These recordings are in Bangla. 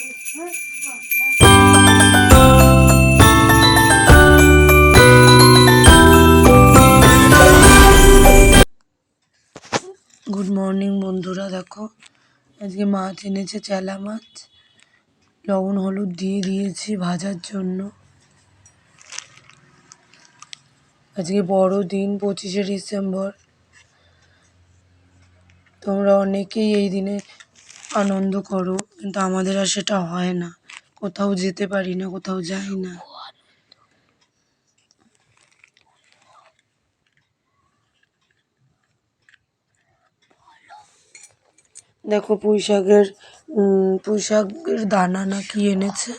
গুড মর্নিং বন্ধুরা, দেখো। আজকে মাছ এনেছে, চেলা মাছ। লবণ, হলুদ দিয়ে দিয়েছি ভাজার জন্য। আজকে বড় দিন, পঁচিশে ডিসেম্বর। তোমরা অনেকেই এই দিনে আনন্দ করো, কিন্তু আমাদের আর সেটা হয় না। কোথাও যেতে পারি না, কোথাও যাই না। দেখো পুঁই শাকের পুঁই শাকের দানা না কি এনেছে?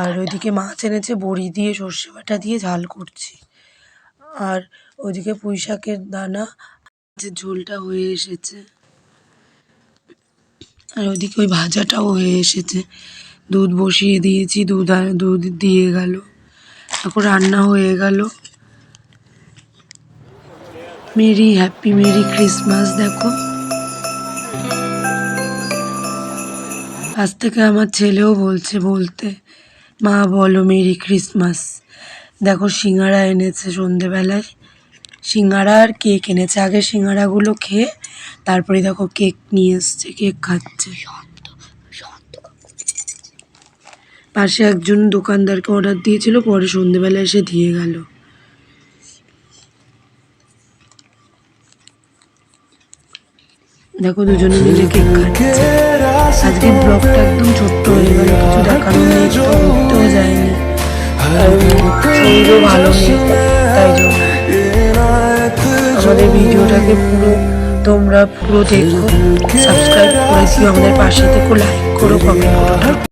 আর ওইদিকে মাছ এনেছে, বড়ি দিয়ে সর্ষে বাটা দিয়ে ঝাল করছি। আর ওইদিকে পুঁই শাকের দানা, যে ঝোলটা হয়ে এসেছে। আর ওদিকে ওই ভাজাটাও হয়ে এসেছে। দুধ বসিয়ে দিয়েছি, দুধ আর দুধ দিয়ে গেল। তারপর রান্না হয়ে গেল। মেরি, হ্যাপি মেরি ক্রিসমাস, দেখো। আজ থেকে আমার ছেলেও বলছে বলতে, মা, বলো মেরি ক্রিসমাস। দেখো, সিঙ্গারা এনেছে সন্ধেবেলায়। সিঙ্গারা আর কেক এনেছে। আগে সিঙ্গারাগুলো খেয়ে তারপরে দেখো কেক নিয়ে এসছে কেক খাচ্ছে। পাশে একজন দোকানদারকে অর্ডার দিয়েছিল পরে সন্ধেবেলা এসে দিয়ে গেল। দেখো দুজনে মিলে কেক খাচ্ছে। আজকে ব্লগটা একদম ছোট্ট হয়ে গেল কিছু দেখানো নেই ঘুরতেও যায়নি। শরীরও ভালো নেই তাই জন্য। আমাদের ভিডিওটাকে পুরো তোমরা পুরো দেখো সাবস্ক্রাইব করে দিও আমাদের পাশে দেখো লাইক করো কমেন্ট করো